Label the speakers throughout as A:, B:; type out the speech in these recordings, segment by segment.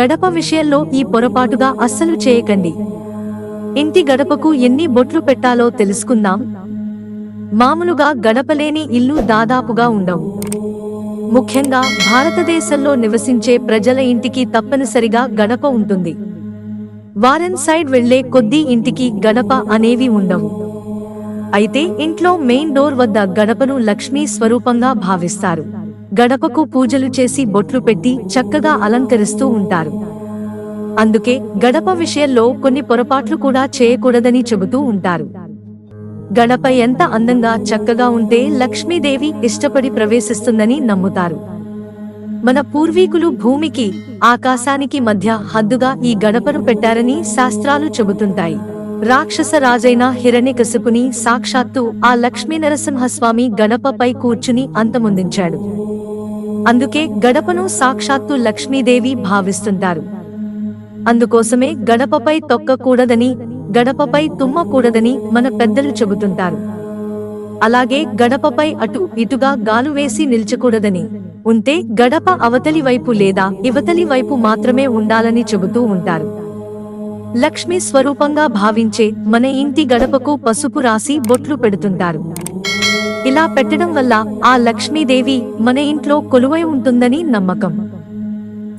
A: గడప విషయంలో ఈ పొరపాటుగా అస్సలు చేయకండి. ఇంటి గడపకు ఎన్ని బొట్లు పెట్టాలో తెలుసుకుందాం. మామూలుగా గడపలేని ఇల్లు దాదాపుగా ఉండవు. ముఖ్యంగా భారతదేశంలో నివసించే ప్రజల ఇంటికి తప్పనిసరిగా గడప ఉంటుంది. వారన్ సైడ్ వెళ్ళే కొద్దీ ఇంటికి గడప అనేవి ఉండవు. అయితే ఇంట్లో మెయిన్ డోర్ వద్ద గడపను లక్ష్మీ స్వరూపంగా భావిస్తారు. గడపకు పూజలు చేసి బొట్లు పెట్టి చక్కగా అలంకరిస్తూ ఉంటారు. అందుకే గడప విషయంలో కొన్ని పొరపాట్లు కూడా చేయకూడదని చెబుతూ ఉంటారు. గడప ఎంత అందంగా చక్కగా ఉంటే లక్ష్మీదేవి ఇష్టపడి ప్రవేశిస్తుందని నమ్ముతారు. మన పూర్వీకులు భూమికి ఆకాశానికి మధ్య హద్దుగా ఈ గడపను పెట్టారని శాస్త్రాలు చెబుతుంటాయి. రాక్షస రాజైన హిరణ్యకశిపుని సాక్షాత్తు ఆ లక్ష్మీ నరసింహస్వామి గడపపై కూర్చుని అంతమొందించాడు. అందుకే గడపను సాక్షాత్తు లక్ష్మీదేవి భావిస్తుంటారు. అందుకోసమే గడపపై తొక్కకూడదని గడపపై తుమ్మకూడదని మన పెద్దలు చెబుతుంటారు. అలాగే గడపపై అటు ఇటుగా గాలు వేసి నిల్చకూడదని. ఉంటే గడప అవతలి వైపు లేదా ఇవతలి వైపు మాత్రమే ఉండాలని చెబుతూ ఉంటారు. లక్ష్మి స్వరూపంగా భావించే మన ఇంటి గడపకు పసుపు రాసి బొట్లు పెడుతుంటారు. ఇలా పెట్టడం వల్ల ఆ లక్ష్మీదేవి మన ఇంట్లో కొలువై ఉంటుందని నమ్మకం.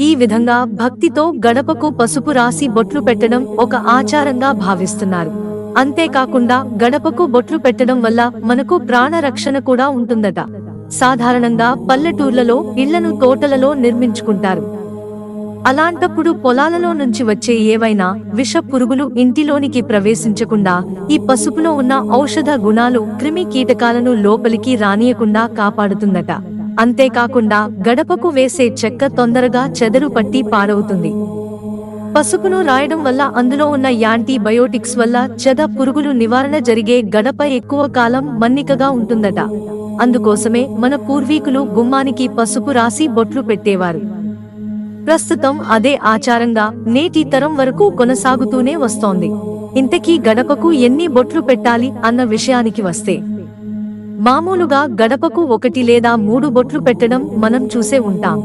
A: ఈ విధంగా భక్తితో గడపకు పసుపు రాసి బొట్లు పెట్టడం ఒక ఆచారంగా భావిస్తున్నారు. అంతేకాకుండా గడపకు బొట్లు పెట్టడం వల్ల మనకు ప్రాణరక్షణ కూడా ఉంటుందట. సాధారణంగా పల్లెటూర్లలో ఇళ్ళను తోటలలో నిర్మించుకుంటారు. అలాంటప్పుడు పొలాలలో నుంచి వచ్చే ఏవైనా విష పురుగులు ఇంటిలోనికి ప్రవేశించకుండా ఈ పసుపులో ఉన్న ఔషధ గుణాలు క్రిమి కీటకాలను లోపలికి రానియకుండా కాపాడుతుందట. అంతేకాకుండా గడపకు వేసే చెక్క తొందరగా చెదరు పట్టి పాడవుతుంది పసుపును రాయడం వల్ల అందులో ఉన్న యాంటీబయోటిక్స్ వల్ల చెద పురుగులు నివారణ జరిగే గడప ఎక్కువ కాలం మన్నికగా ఉంటుందట. అందుకోసమే మన పూర్వీకులు గుమ్మానికి పసుపు రాసి బొట్లు పెట్టేవారు. ప్రస్తుతం అదే ఆచారంగా నేటి తరం వరకు కొనసాగుతూనే వస్తోంది. ఇంతకీ గడపకు ఎన్ని బొట్లు పెట్టాలి అన్న విషయానికి వస్తే మామూలుగా గడపకు ఒకటి లేదా మూడు బొట్లు పెట్టడం మనం చూసే ఉంటాం.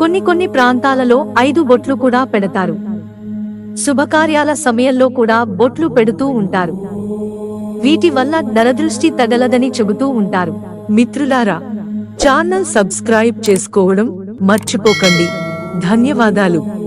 A: కొన్ని కొన్ని ప్రాంతాలలో ఐదు బొట్లు కూడా పెడతారు. శుభకార్యాల సమయంలో కూడా బొట్లు పెడుతూ ఉంటారు. వీటి వల్ల నరదృష్టి తగలదని చెబుతూ ఉంటారు.
B: మిత్రులారా ఛానల్ సబ్స్క్రైబ్ చేసుకోవడం మర్చిపోకండి. ధన్యవాదాలు.